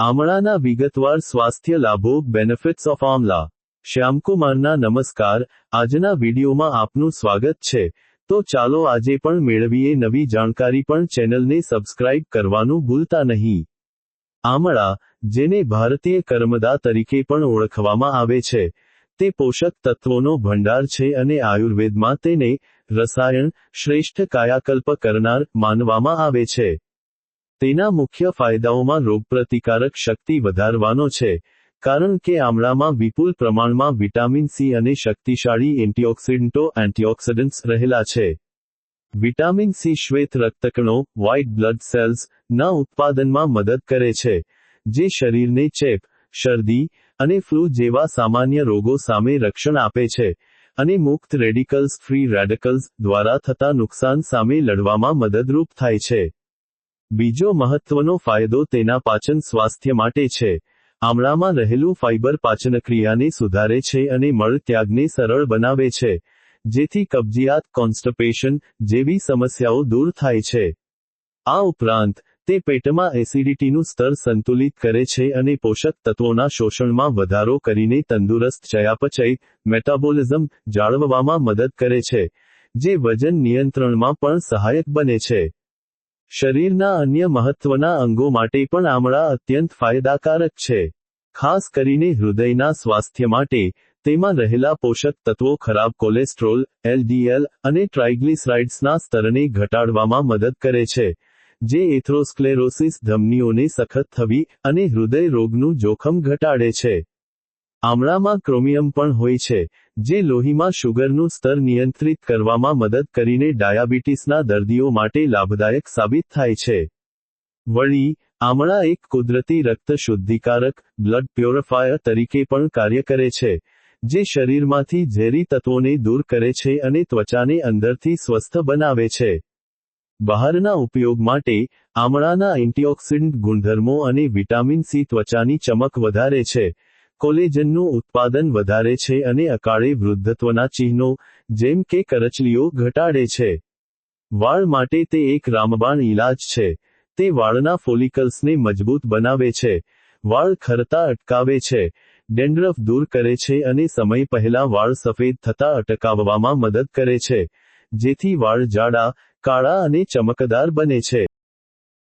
આમળાના વિગતવાર સ્વાસ્થ્ય લાભો બેનિફિટ્સ ઓફ આમલા. શ્યામકુમારના નમસ્કાર. આજના વિડીયોમાં આપનું સ્વાગત છે. તો ચાલો આજે પણ મેળવીએ નવી જાણકારી પણ ચેનલને સબસ્ક્રાઇબ કરવાનું ભૂલતા નહીં. આમળા, જેને ભારતીય કર્મદા તરીકે પણ ઓળખવામાં આવે છે, તે પોષક તત્વોનો ભંડાર છે અને આયુર્વેદમાં તેને રસાયણ શ્રેષ્ઠ કાયાકલ્પ કરનાર માનવામાં આવે છે. તેના મુખ્ય ફાયદાઓમાં રોગપ્રતિકારક શક્તિ વધારવાનો છે, કારણ કે આમળામાં વિપુલ પ્રમાણમાં વિટામિન સી અને શક્તિશાળી એન્ટીઓક્સિડન્ટો એન્ટીઓક્સિડન્ટ્સ રહેલા છે. વિટામિન સી શ્વેત રક્તકણો, વ્હાઇટ બ્લડ સેલ્સ, ના ઉત્પાદનમાં મદદ કરે છે, જે શરીરને ચેપ, શરદી અને ફ્લૂ જેવા સામાન્ય રોગો સામે રક્ષણ આપે છે અને મુક્ત રેડિકલ્સ ફ્રી રેડિકલ્સ દ્વારા થતા નુકસાન સામે લડવામાં મદદરૂપ થાય છે. બીજો મહત્વનો ફાયદો તેના પાચન સ્વાસ્થ્ય માટે છે. આમળામાં રહેલું ફાઇબર પાચનક્રિયાને સુધારે છે અને મળ ત્યાગને સરળ બનાવે છે, જેથી કબજિયાત કોન્સ્ટપેશન જેવી સમસ્યાઓ દૂર થાય છે. આ ઉપરાંત, તે પેટમાં એસિડિટીનું સ્તર સંતુલિત કરે છે અને પોષક તત્વોના શોષણમાં વધારો કરીને તંદુરસ્ત ચયાપચય, મેટાબોલિઝમ જાળવવામાં મદદ કરે છે, જે વજન નિયંત્રણમાં પણ સહાયક બને છે. શરીરના અન્ય મહત્વના અંગો માટે પણ આમળા અત્યંત ફાયદાકારક છે. ખાસ કરીને હૃદયના સ્વાસ્થ્ય માટે, તેમાં રહેલા પોષક તત્વો ખરાબ કોલેસ્ટ્રોલ, એલડીએલ અને ટ્રાઇગ્લિસરાઇડ્સના સ્તરને ઘટાડવામાં મદદ કરે છે, જે એથ્રોસ્ક્લેરોસિસ ધમનીઓને સખત થવી અને હૃદય રોગનું જોખમ ઘટાડે છે. આમળામાં ક્રોમિયમ પણ હોય છે, જે લોહીમાં શુગરનું સ્તર નિયંત્રિત કરવામાં મદદ કરીને ડાયાબિટીસના દર્દીઓ માટે લાભદાયક સાબિત થાય છે. વળી, આમળા એક કુદરતી રક્ત શુદ્ધિકારક, બ્લડ પ્યોરિફાયર તરીકે પણ કાર્ય કરે છે, જે શરીરમાંથી ઝેરી તત્વોને દૂર કરે છે અને ત્વચાને અંદરથી સ્વસ્થ બનાવે છે. બહારના ઉપયોગ માટે, આમળાના એન્ટીઓક્સિડન્ટ ગુણધર્મો અને વિટામિન સી ત્વચાની ચમક વધારે છે કોલેજનનું ઉત્પાદન વધારે છે અને અકાળે વૃદ્ધત્વના ચિહ્નો, જેમ કે કરચલીઓ, ઘટાડે છે. વાળ માટે તે એક રામબાણ ઇલાજ છે. તે વાળના ફોલિકલ્સને મજબૂત બનાવે છે. વાળ ખરતા અટકાવે છે. ડેન્ડ્રફ દૂર કરે છે અને સમય પહેલા વાળ સફેદ થતા અટકાવવામાં મદદ કરે છે. જેથી વાળ જાડા, કાળા અને ચમકદાર બને છે.